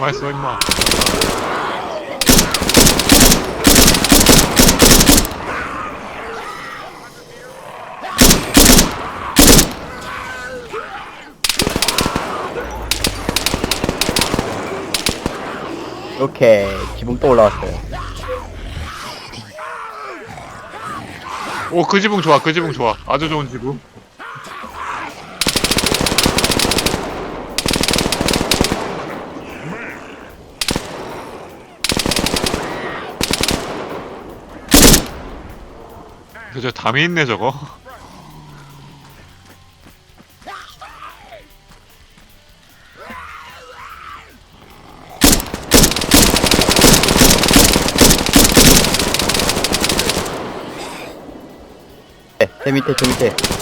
가만 있어 임마. 이렇게 지붕 또 올라왔어요. 오 그 지붕 좋아 그 지붕 좋아. 아주 좋은 지붕 그저 담이 있네 저거 네, 제 밑에, 제 밑에.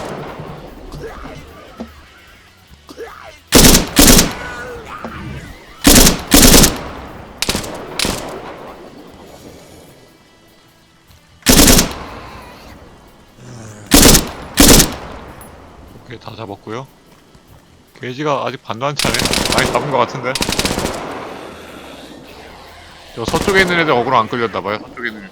오케이 다 잡았고요. 게이지가 아직 반도 안 차네. 많이 잡은 것 같은데. 저 서쪽에 있는 애들 어그로 안 끌렸나봐요 서쪽에 있는.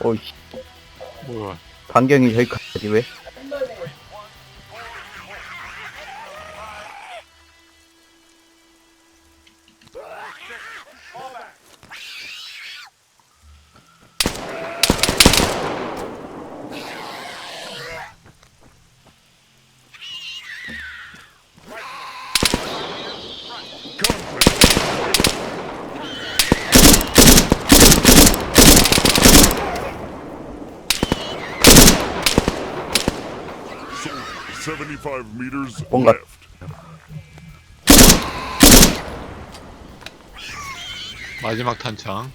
애들 오, 뭐야? 반경이 여기까지 왜? 75 meters 뭔가- left. 마지막 탄창.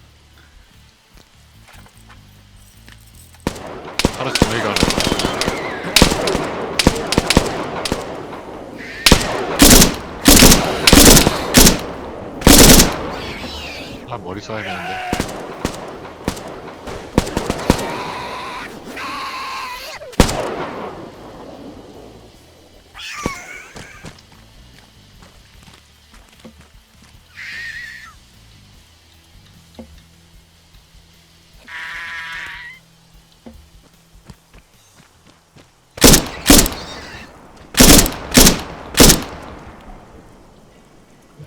알았어 여기 가라 아 머리 써야 되는데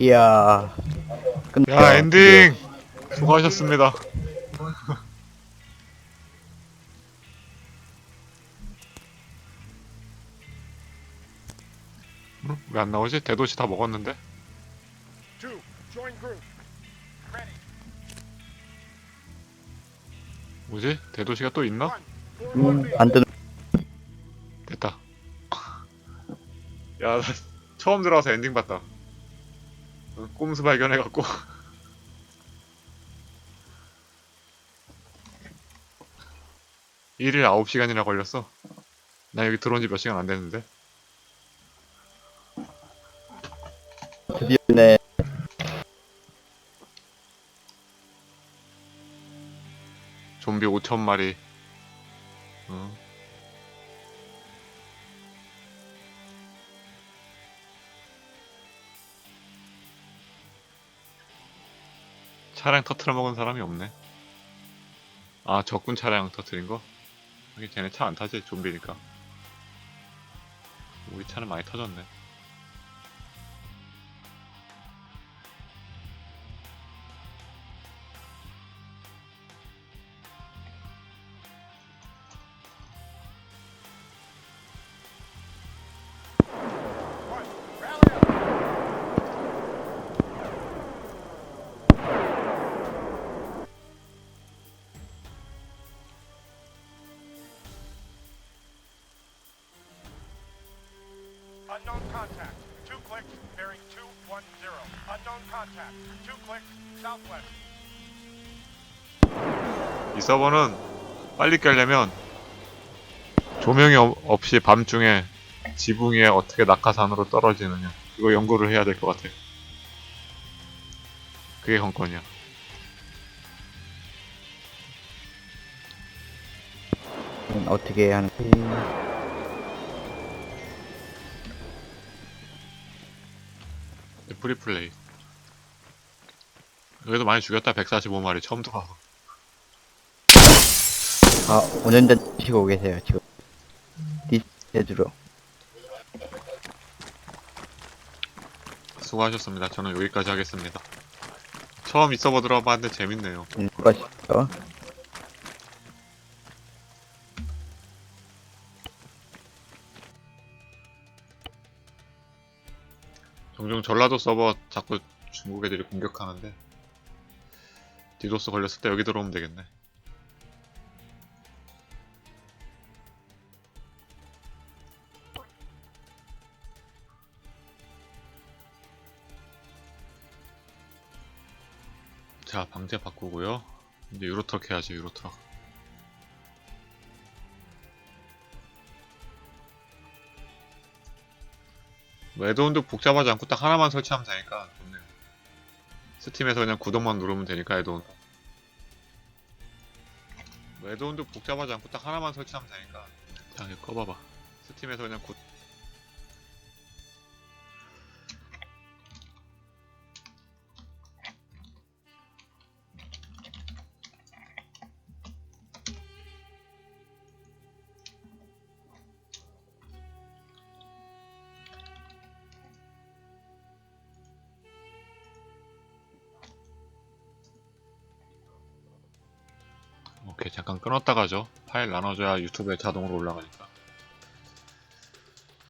이야. 근데 야 엔딩 수고하셨습니다 왜 안 나오지? 대도시 다 먹었는데? Two, join group. 뭐지? 대도시가 또 있나? 음, 안 뜨는. 됐다. 야, 나 처음 들어와서 엔딩 봤다. 어, 꼼수 발견해갖고. 일일 9시간이나 걸렸어. 나 여기 들어온 지 몇 시간 안 됐는데. 드디어 네. 좀비 5천 마리. 어. 차량 터트려 먹은 사람이 없네. 아, 적군 차량 터트린 거? 하긴 쟤네 차 안 타지, 좀비니까. 우리 차는 많이 터졌네. Contact. Two clicks, bearing 210. Unknown contact. Two clicks, southwest. 이 서버는 빨리 깨려면 조명이 없- 없이 밤중에 지붕 위에 어떻게 낙하산으로 떨어지느냐 그거 연구를 해야 될 것 같아. 그게 관건이야. 음, 어떻게 하는 프리플레이. 여기도 많이 죽였다. 145마리 처음 들어와. 아, 운전자 치고 계세요, 지금. 디스제주로. 수고하셨습니다. 저는 여기까지 하겠습니다. 처음 이 서버 들어 봤는데 재밌네요. 음, 수고하셨죠. 종종 전라도 서버 자꾸 중국 애들이 공격하는데 디도스 걸렸을 때 여기 들어오면 되겠네. 자, 방제 바꾸고요. 이제 유로트럭 해야지, 유로트럭. 매드온도 복잡하지 않고 딱 하나만 설치하면 되니까 좋네요. 스팀에서 그냥 구독만 누르면 되니까 애드온도. 매드온도 복잡하지 않고 딱 하나만 설치하면 되니까. 자, 이거 꺼봐봐. 스팀에서 그냥 구... 오케이, 잠깐 끊었다 가죠. 파일 나눠줘야 유튜브에 자동으로 올라가니까.